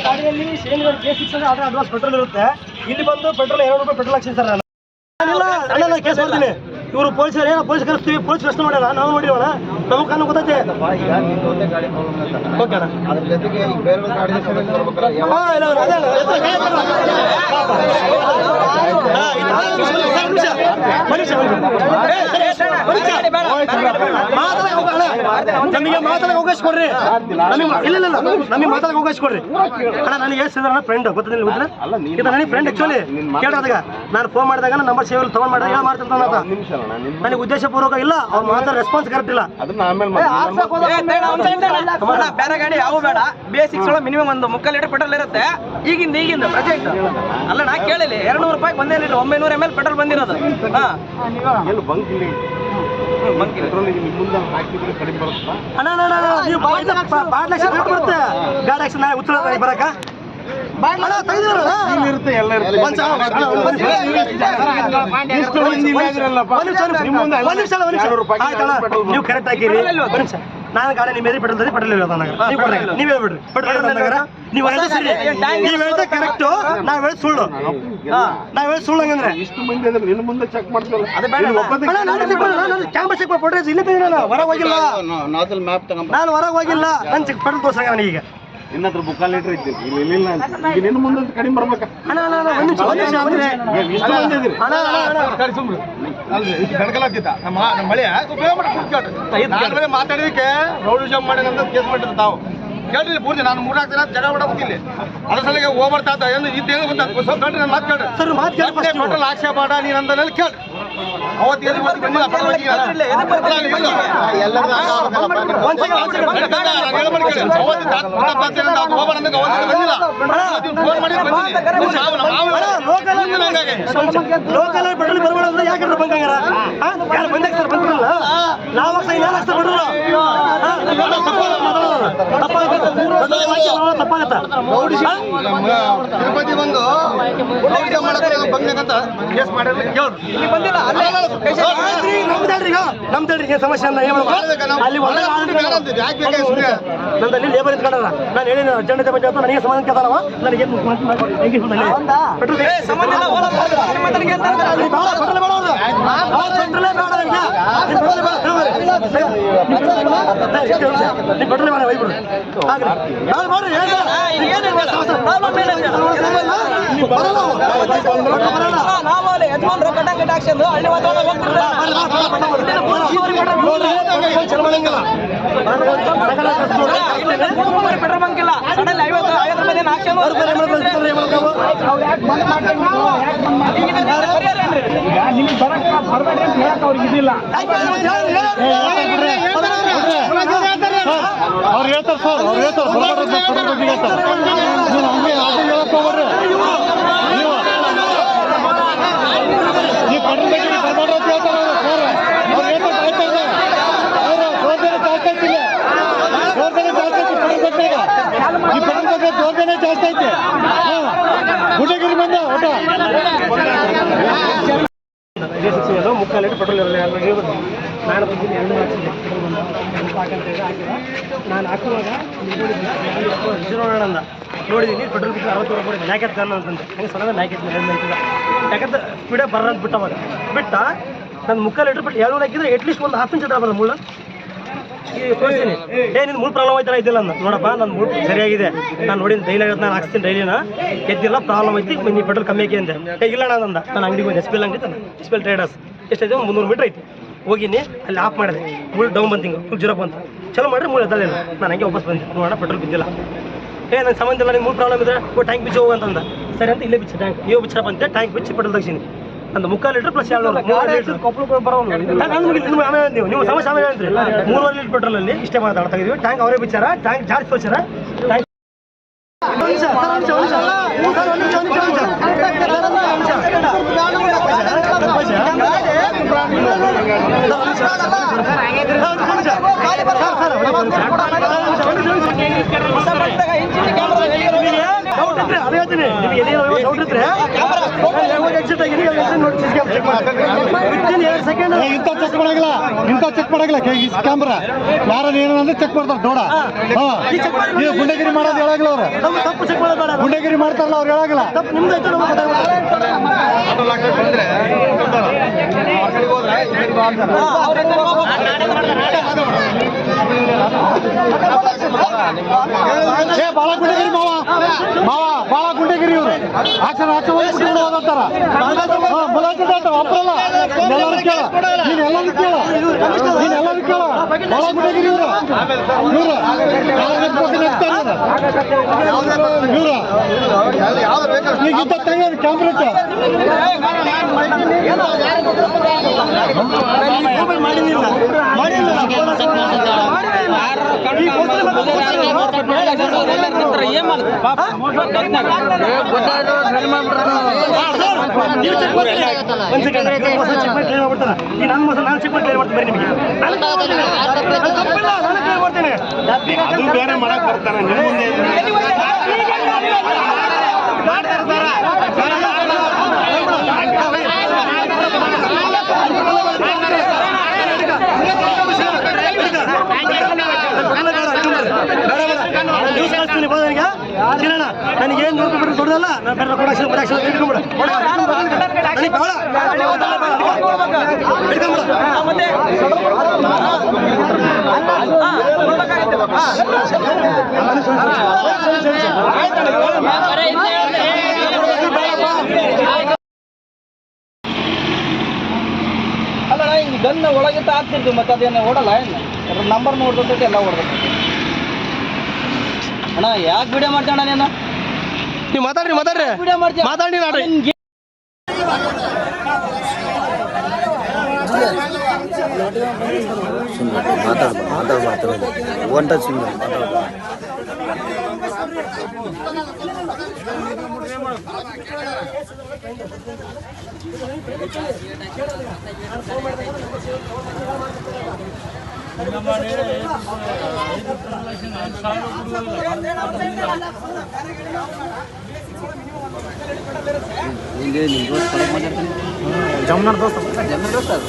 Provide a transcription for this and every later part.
ಗಾಡಿಯಲ್ಲಿ ಸಿಲಿಂಡರ್ ಕೆ ಸಿಕ್ಸ್ ಆದ್ರೆ ಅಡ್ವಾನ್ಸ್ ಪೆಟ್ರೋಲ್ ಇರುತ್ತೆ ಇಲ್ಲಿ ಬಂದು ಪೆಟ್ರೋಲ್ ಎರಡು ರೂಪಾಯಿ ಪೆಟ್ರೋಲ್ ಸರ್ ನಾನು ಕೇಸ್ ಮಾಡ್ತೀನಿ ಇವರು ಪೊಲೀಸರು ಏನೋ ಪೊಲೀಸ್ ಕರೆಸ್ತೀವಿ ಪೊಲೀಸ್ ಪ್ರಶ್ನೆ ಮಾಡ್ಯಾರ ನಾವು ನೋಡಿರೋಣ ನಮಗೆ ಕಾನೂನು ಗೊತ್ತೈತೆ ಈಗ ನಮಗೆ ಮಾತಾಡಕ್ಕೆ ಅವಕಾಶ ಕೊಡ್ರಿ. ನಮಗೆ ಇಲ್ಲ ಇಲ್ಲ ನಮಗೆ ಮಾತಾಡಕ್ಕೆ ಅವಕಾಶ ಕೊಡ್ರಿ. ಅಣ್ಣ ನನಗೆ ಎಷ್ಟು ಅಣ್ಣ ಫ್ರೆಂಡ್ ಗೊತ್ತಿಲ್ಲ ಗೊತ್ತಿಲ್ಲ ಇದು ನನಗೆ ಫ್ರೆಂಡ್ ಆಕ್ಚುಲಿ ಕೇಳಿದಾಗ ನಾನು ಫೋನ್ ಮಾಡಿದಾಗ ನಂಬರ್ ಸೇವಲ್ಲಿ ತಗೊಂಡ್ ಮಾಡಿದಾಗ ಹೇಳಿ ಮಾಡ್ತೀನಿ ಅಂತ. ನನಗೆ ಉದ್ದೇಶಪೂರ್ವಕ ಇಲ್ಲ. ಅವ್ರು ಮಾತಾಡ ರೆಸ್ಪಾನ್ಸ್ ಕರೆಕ್ಟ್ ಇಲ್ಲ. ಅದನ್ನ ಆಮೇಲೆ ಮಾಡಿ ಬೇರೆ ಗಾಡಿ ಯಾವ ಬೇಡ. ಬೇಸಿಕ್ಸ್ ಒಳಗೆ ಮಿನಿಮಮ್ ಒಂದು ಮುಕ್ಕಾಲು ಲೀಟರ್ ಪೆಟ್ರೋಲ್ ಇರುತ್ತೆ. ಈಗಿಂದ ಈಗಿಂದ ಪ್ರೆಸೆಂಟ್ ಅಲ್ಲ ನಾ ಕೇಳಿಲ್ಲ. ಎರಡು ನೂರು ರೂಪಾಯಿ ಬಂದೇನಿಲ್ಲ ಲೀಟರ್ ಒಂಬೈನೂರ ಎಂ ಎಲ್ ಪೆಟ್ರೋಲ್ ಬಂದಿರೋದು. ಹಾ. ಬರುತ್ತಾ? ಅಣ್ಣ ಅಣ್ಣ, ಅಣ್ಣ, ಅಣ್ಣ, ನೀವು ಬಾಡ್ ಲಕ್ಷ ರೇಟ್ ಬರುತ್ತೆ. ಗಾಡಿ ನಾಳೆ ಉತ್ತರ ಬರಕ. ನೀವು ಕರೆಕ್ಟ್ ಹಾಕಿರಿ ಒಂದ್ ನಿಮಿಷ. ನಾನು ಗಾಡಿ ನಿಮ್ಮ ಮೇಲೆ ಪೆಟ್ರೋಲ್ ಪೆಟ್ರೋಲ್ ನನಗೆ ನೀವು ಹೇಳ್ಬಿಡ್ರಿ. ಪೆಟ್ರೋಲ್ ನೀವ್ ನೀವು ನೀವು ಹೇಳಿದ್ರೆ ಕರೆಕ್ಟ್ ನಾವ್ ಹೇಳಿ ಸುಳ್ಳು. ನಾವ್ ಹೇಳಿ ಸುಳ್ಳು ಹಂಗಂದ್ರೆ. ಇಷ್ಟು ಮಂದಿ ಅಂದ್ರೆ ನಿನ್ನ ಮುಂದೆ ಚೆಕ್ ಮಾಡ್ತೀವಲ್ಲ? ನಾನು ಚೆಕ್ ಫೋಟೋ ಇಲ್ಲೇ ತೆಗಿ ನಾನು. ಹೊರಗೆ ಹೋಗಿಲ್ಲ. ನಾನು ಹೊರಗೆ ಹೋಗಿಲ್ಲ. ನಾನು ಚೆಕ್ ಪೆಟ್ರೋಲ್ ತೋರ್ಸಂಗ ನನಗೆ ಈಗ. ಇನ್ನತ್ರ ಮುಕ್ಕಾಲ್ ಲೀಟರ್ ಇತ್ತು ಇಲ್ಲಿ ಇಲ್ಲಿಲ್ಲ. ಈಗ ನಿನ್ನ ಮುಂದೆ ಕಡಿಮೆ ಬರ್ಬೇಕಾ? ಅಣ್ಣ ಅಣ್ಣ ಒಂದ್ ನಿಮಿಷ ಒಂದ್ ನಿಮಿಷ. ಅಣ್ಣ ಮಾತಾಡಿದಕ್ಕೆ ರೌಡಿ ಜಾಮ್ ಮಾಡಿ ನಮ್ದು ಕೇಸ್ ಮಾಡಿದ್ರು ತಾವು. ಕೇಳ್ರಿ ಪೂರ್ತಿ ನಾನು ಮೂರ್ನಾಲ್ಕು ದಿನ ಜಗಳ ಮಾಡಬೇಕಿಲ್ಲ ಅದ್ರ ಸಲಿಗೆ ಹೋಗ್ಬರ್ತಾ ಇದ್ದ. ಏನು ಇದ್ದೇನು ಗೊತ್ತಾಗ್ತದೆ. ಗೊತ್ತಾ ಸ್ವಲ್ಪ ಕೇಳ್ರಿ ನಾನು ಮಾತು ಕೇಳ್ರಿ. ಸರ್ ಮಾತು ಕೇಳಿ ಆಕ್ಷೇಪ ನೀನು ಅಂದಲ್ಲಿ ಕೇಳ್ರಿ. ಅವತ್ತು ಎಲ್ಲಿ ಬಂದು ಬಂದಿಲ್ಲ ಪೆಟ್ರೋಲ್ ಹಾಕಿಲ್ಲ. ಇಲ್ಲ, ಎದಕ್ಕೆ ಬರ್ತಿಲ್ಲ? ಅಲ್ಲ, ಇಲ್ಲ. ಎಲ್ಲರೂ ಹಾಕೋಬೇಕಲ್ಲಪ್ಪ. ಒಂದ್ ಸೆಕೆಂಡ್ ಒಂದ್ ಸೆಕೆಂಡ್ ಬೇಡ, ಬೇಡ, ನಾನು ಹೇಳೋ ಮಾಡಿ ಕೇಳಿ. ಅವತ್ತು ದಾಟ್ ಪುಟ್ಟ ಬರ್ತೀನಿ ಅಂತ ಅವ್ನು ಹೋಗ್ಬಾರ್ದು ಅಂದಾಗ ಅವತ್ತು ಬಂದಿಲ್ಲ ಇವತ್ತು ಫೋನ್ ಮಾಡಿ ಬಂದಿನಿ ನಾವು ನಾವು ಲೋಕಲ್ ಮುಂದಿನ ಹಂಗಾಗಿ. ಲೋಕಲ್ ಪೆಟ್ರೋಲ್ ಬರಬೇಡ ಅಂದ್ರೆ ಯಾಕೆ ಬಂಗಾರ ಯಾರು ಬಂದಾಗ ಸರ್ ಬಂದ್ರಲ್ಲ ನಾವು ಹಾಕ್ಸ ಇನ್ಯಾರು ಹಾಕ್ಸ ಬಿಡ್ರು ತಪ್ಪಾಗತ್ತ. ತಿರುಪತಿ ಬಂದು ಮಾಡಕ್ಕೆ ಕೇಸ್ ಇಲ್ಲಿ ಬಂದಿಲ್ಲ ಅಲ್ಲೇ ಈಗ ಸಮಸ್ಯೆ ಏನ್ ನಂದಲ್ಲಿ ಲೇಬರ್ ಇಟ್ಕೊಂಡಲ್ಲ ನಾನು ಹೇಳಿ ಅರ್ಜೆಂಟ್ ಬಗ್ಗೆ ಅಂತ ನನಗೆ ಸಂಬಂಧ ಕೇಳ್ತಾನವ ನನಗೆ ಪೆಟ್ರೋಲ್ ಬೇಡ, ಪೆಟ್ರೋಲ್ ಬೇಡ ಅವ್ರ್ದು. ಅವ್ರ್ದು ಪೆಟ್ರೋಲೇ ಬೇಡ ನನಗೆ. ನಿಮ್ ಪೆಟ್ರೋಲ್ ಬೇಡ, ತಗೊಳ್ಳಿ. ನಿಮ್ ಪೆಟ್ರೋಲ್ ಬೇಡ, ಒಯ್ಬಿಡು. ಆಗ್ಲಿ. ನಾಳೆ ಮಾಡ್ರಿ, ಹೇಳ್ದೆ. ಈಗ ಏನಿದೆ ಸಮಸ್ಯೆ? ಪ್ರಾಬ್ಲಮ್ ಏನಿದೆ? ನೀವು ಬರಲ್ಲ ಅವು. ಪೆಟ್ರೋಲ್ ಬರಲ್ಲ. ಹಾ, ನಾವು ಅಲ್ಲಿ ಯಜಮಾನ್ರು ಕಟ್ಟಂಗ್ ಕಟ್ಟಿ ಹಾಕ್ಸ್ಕೊಂಡು ಹಳ್ಳಿ ವಾತಾವರಣ ಹೋಗ್ತಿರ್ತಾರೆ. ಬರ್ರಿ, ಬಾ, ಬಾ, ಬಾ, ಬಾ, ಬಾ. ನೋಡ್ರಿ, ನೋಡ್ರಿ, ಚಲೋ ಮಾಡಂಗಿಲ್ಲ. ಸಗಲ ಕಷ್ಟ ನೋಡ್ರಿ, ಕಷ್ಟ ಇದೆ. ಮೂರು ರೂಪಾಯಿ ಪೆಟ್ರೋಲ್ ಬಂಕ್ ಇಲ್ಲ ಸಡನ್ ಐವತ್ತು ಐವತ್ತು ರೂಪಾಯಿ ಏನು ಹಾಕ್ಸ್ಕೊಂಡು ಅವ್ರು ಬೇರೆ ಏನ್ ಮಾಡ್ತಾರೆ, ಏನ್ ಮಾಡ್ತಾರೆ, ಏನ್ ಮಾಡ್ತಾರೆ? ಈಗ ಇದಕ್ಕೆ ಪರಿಹಾರ ಏನ್ರಿ? ಅವ್ರು ಹೇಳ್ತಾರೆ ಸರ್ ಅವ್ರು ಹೇಳ್ತಾರೆ ಬರ್ಬಾರ್ದು ಅಂತ ಹೇಳ್ತಾರೆ. ನೀವು ಹಂಗೆ ಆಟೋ ಹೇಳಕ್ ಹೋಗ್ಬೇಡ್ರಿ ನೀವು ನೀವು ಪೆಟ್ರೋಲ್ ಬಗ್ಗೆ ಬರ್ಬಾರ್ದು ಅಂತ ಹೇಳ್ತಾರೆ ಅವ್ರು. ಸರ್ ಅವ್ರು ಹೇಳ್ತಾರೆ ಕಾಯ್ತಾ ಇದೆ ಅವರು ಜಾಸ್ತಿ ಐತಿಲ್ಲ ಜಾಸ್ತಿ ಐತಿ ಪೆಟ್ರೋಲ್ ಬಗ್ಗೆ ಈ ಪೆಟ್ರೋಲ್ ಬಗ್ಗೆ ದೌರ್ಜನ್ಯ ಜಾಸ್ತಿ ಐತಿ. ಬಂದ ಪೆಟ್ರೋಲ್ ನಾನು ಬಂದಿದ್ದೀನಿ ಎರಡು ಹಾಕ್ಸಿದ್ದೆ ನಾನು ಹಾಕುವಾಗ ನೋಡೋಣ ಅಂದ ನೋಡಿದ್ದೀನಿ ಪೆಟ್ರೋಲ್ ಬಿಟ್ಟು ಅರವತ್ತು ರೂಪಾಯಿ ನ್ಯಾಕೆತ್ ಗನ್ ಅಂತಂದೆ ಹಂಗೆ ಸಡನ್ ನ್ಯಾಕೆತ್ ಮೇಲೆ ಯಾಕಂದ್ರೆ ಸ್ಪೀಡೇ ಬರ ಅಂತ ಬಿಟ್ಟ ಅವಾಗ ಬಿಟ್ಟ ನನ್ನ ಮುಕ್ಕಾಲು ಲೀಟರ್ ಬಿಟ್ಟು ಎರಡು ಹಾಕಿದ್ರೆ ಅಟ್ಲೀಸ್ಟ್ ಒಂದು ಹತ್ತು ನಿಮಿಷ ಬರೋದು ಮುಳ್ಳು ತೋರಿಸ್ತೀನಿ ಏ ನಿನ್ನ ಮೂರು ಪ್ರಾಬ್ಲಮ್ ಆಯ್ತಲ್ಲ ಇದ್ದಿಲ್ಲ ಅಂದ ನೋಡಪ್ಪ ನನ್ನ ಮೂರು ಸರಿಯಾಗಿದೆ ನಾನು ನೋಡಿ ಡೈಲಿ ನಾನು ಹಾಕ್ಸ್ತೀನಿ ಡೈಲಿನ ಎದ್ದಿಲ್ಲ ಪ್ರಾಬ್ಲಮ್ ಐತಿ ನೀ ಪೆಟ್ರೋಲ್ ಕಮ್ಮಿ ಆಗಿ ಅಂದೆ ಇಲ್ಲ ನಾನು ಅಂದ ನಾನು ಅಂಗಡಿಗೆ ಹೋಗಿ ಎಸ್ ಪಿ ಎಲ್ ಅಂಗಡಿ ಎಸ್ ಪಿ ಎಲ್ ಟ್ರೇಡರ್ಸ್ ಎಷ್ಟೈತೆ ಒಂದು ಮುನ್ನೂರು ಮೀಟ್ರ್ ಐತಿ ಹೋಗಿನಿ ಅಲ್ಲಿ ಆಫ್ ಮಾಡಿದೆ ಮುಳ್ಳು ಡೌನ್ ಬಂತಿಂಗ ಫುಲ್ ಜೀರೋ ಬಂತು ಚಲೋ ಮಾಡ್ರಿ ಮುಳ್ಳು ಎದ್ದಲಿಲ್ಲ ನಾನು ಹಂಗೆ ವಾಪಸ್ ಬಂದೆ. ನೋಡೋಣ ಪೆಟ್ರೋಲ್ ಬಿದ್ದಿಲ್ಲ. ಏ ನನಗೆ ಸಂಬಂಧ ಇಲ್ಲ ನಿಮ್ಗೆ ಮೂರು ಪ್ರಾಬ್ಲಮ್ ಇದ್ರೆ ಓ ಟ್ಯಾಂಕ್ ಬಿಚ್ಚಿ ಹೋಗು ಅಂತಂದ. ಸರಿ ಅಂತ ಇಲ್ಲೇ ಬಿಚ್ಚ ಟ್ಯಾಂಕ್ ಇವ್ ಬಿಚ್ಚರ ಅಂತ ಟ್ಯಾಂಕ್ ಬಿಚ್ಚಿ ಪೆಟ್ರೋಲ್ ತೆಗ್ಸೀನಿ. ಅಂದ ಮುಕ್ಕಾಲು ಲೀಟ್ರ್. ಪ್ಲಸ್ ಎರಡು ನೀವು ನೀವು ಸಮಸ್ಯೆ ಆಮೇಲೆ ಹೇಳ್ತೀರಿ ಮೂರುವರೆ ಲೀಟರ್ ಪೆಟ್ರೋಲ್ ಅಲ್ಲಿ ಇಷ್ಟೇ ಮಾತಾಡ್ತಾ ಇದೀವಿ ಟ್ಯಾಂಕ್ ಅವರೇ ಬಿಚ್ಚಾರ. ಟ್ಯಾಂಕ್ ಜಾಸ್ತಿ ತೋರ್ಸಾರ ಟ್ಯಾಂಕ್ ಹೇಳ್ತೀನಿ ನಿಮಗೆ ಎಲ್ಲಿ ಡೌಟ್ ಇದ್ರೆ ಎಕ್ಸಿಟ್ ಆಗಿ ಎರಡು ಸೆಕೆಂಡ್ ಇಂಥ ಚೆಕ್ ಮಾಡಂಗಿಲ್ಲ ಇಂಥ ಚೆಕ್ ಮಾಡಂಗಿಲ್ಲ ಕ್ಯಾಮ್ರಾ ಯಾರು ಏನಂದ್ರೆ ಚೆಕ್ ಮಾಡ್ತಾರೆ ನೋಡ ಗುಂಡೆಗಿರಿ ಮಾಡೋದು ಹೇಳಾಗಿಲ್ಲ ಅವ್ರು ಗುಂಡೆಗಿರಿ ಮಾಡ್ತಾರಲ್ಲ ಅವ್ರು ಹೇಳಾಗಿಲ್ಲ ಗೊತ್ತಾಗ್ಬಿಡುತ್ತೆ ಏ ಬಾಳ ಗುಂಡೆಗಿರಿ ಮಾವ. ಮಾವ ಬಾಳ ಗುಂಡೆಗಿರಿ ಇವ್ರು. ಆಚೆ ಆಚೆ ಹೋಗ್ಬಿಟ್ಟು ಹೋದಂತಾರ. ಮುಲಾಜಿ ಒಬ್ಬರಲ್ಲ ಎಲ್ಲರೂ ಕೇಳ. ನೀನ್ ಎಲ್ಲರೂ ಕೇಳ. ನೀನ್ ಎಲ್ಲರೂ ಕೇಳ ಬಾಳ ಗುಂಡೆಗಿರಿ ಇವ್ರು. ಇವ್ರು ಇವ್ರು ಕ್ಯಾಮ್ರಾ ಮಾಡಿಲ್ಲ ಮಾಡಿಲ್ಲ ಈ ನನ್ನ ನಾನು ಕ್ಲಿಯರ್ ಮಾಡ್ತೀನಿ. ನಿಮಗೆ. ನಾನು ಕ್ಲಿಯರ್ ಮಾಡ್ತೀನಿ. ಬೇರೆ ಮಾಡಕ್ ಬರ್ತಾನೆ ನ್ಯೂಸ್ ಕಳಿಸ್ತೀನಿ ಹೋದವನಿಗೆ ಸಿಗೋಣ ನನಗೆ ಏನು ನೂರು ರೂಪಾಯಿ ದೊಡ್ಡದಲ್ಲ ನಾನು ಬೇರೆ ಕೊಡಾಕ್ಷನ್ ಕೊಡಾಕ್ಷನ್ ಇಟ್ಕೊಂಬಿಡ ನನಗೆ ಬೇಡ ಇಟ್ಕೊಂಬಿಡ ಮತ್ತೆ ಅಲ್ಲ ಹಿಂಗೆ ಗನ್ನ ಒಳಗೆ ಹಾಕ್ತಿರ್ತೀವಿ ಮತ್ತೆ ಅದೇನು ಓಡಲ್ಲ ಏನು? ನಂಬರ್ ನೋಡ್ದೈತೆ ಎಲ್ಲ ಓಡ್ಬೇಕು ಅಣ್ಣ ಯಾಕೆ ವಿಡಿಯೋ ಮಾಡ್ತಾಣ ಅಣ್ಣ ನೀನು? ನೀವು ಮಾತಾಡ್ರಿ ಮಾತಾಡ್ರಿ. ವಿಡಿಯೋ ಮಾಡ್ತೀನಿ ಮಾತಾಡಿ ನಾಡ್ರಿ. ಜಮ್ನರ್ ದೋಸ್ತ. ಜಮ್ನರ್ ದೋಸ್ತ ಅದು.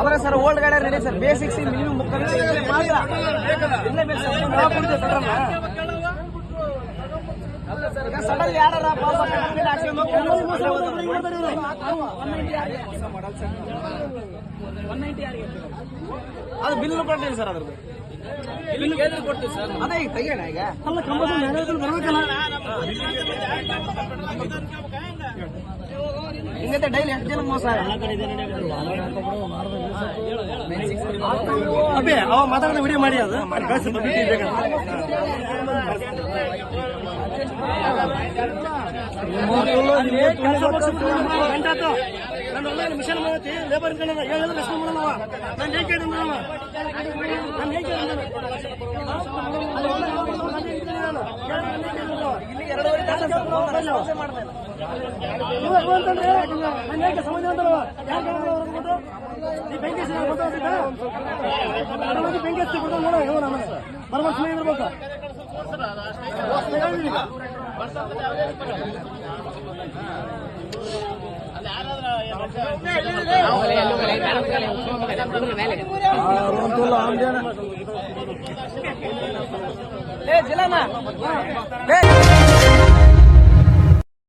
ಅಲ್ಲ ಸರ್ ಓಲ್ಡ್ ಗಾಡಿ ರೆಡಿ ಸರ್ ಬೇಸಿಕ್ಸ್ ಮಿನಿಮಮ್ ಮಾತ್ರ ಇಲ್ಲೇ ಬೇಕು ಸರ್ ನಾವು ಕೊಡ್ತೀವಿ ಪೆಟ್ರೋಲ್ನ. ಈಗ ಸಡನ್ ಯಾರಾರ ಪಾಪ ಕಟ್ಟಿಗೆ ಹಾಕ್ಸ್ಕೊಂಡು ಹೋಗ್ತಾರೆ. ಅದು ಬಿಲ್ ಕೊಡ್ತೀವಿ ಸರ್ ಅದ್ರದ್ದು ಬಿಲ್ ಕೊಡ್ತೀವಿ ಸರ್ ಅದೇ ಈಗ ತೆಗಿಯೋಣ ಈಗ ಅಲ್ಲ ಕಂಪಲ್ಸರಿ ಮ್ಯಾನೇಜರ್ ಬರ್ಬೇಕಲ್ಲ ಹಿಂಗತ್ತೆ ಡೈಲಿ ಎಷ್ಟು ಜನ ಮೋಸ. ಅಬ್ಬೆ ಅವ ಮಾತಾಡೋ ವಿಡಿಯೋ ಮಾಡಿ ಅದು. ಮಾಡಿ ಕಳಿಸಿ ಮಿಷನ್ ಮಾಡತಿ ಲೇಬರ್ ಹೇಳಿದ್ರೆ ಮಾಡಲ್ಲವ ನಾನು ಹೇಗೆ ನಾನು ಹೇಗೆ ಎರಡೂವರೆ ತಾಸು ಕೆಲಸ ಮಾಡ್ತಾ ಇಲ್ಲ. ಅಂತಲ್ವ? ಯಾಕೆ ನೋಡು, ಸುಮ್ಮನೆ ಇರ್ಬೇಕು. ಏ ಜಿಲ್ಲಣ್ಣ ಏ.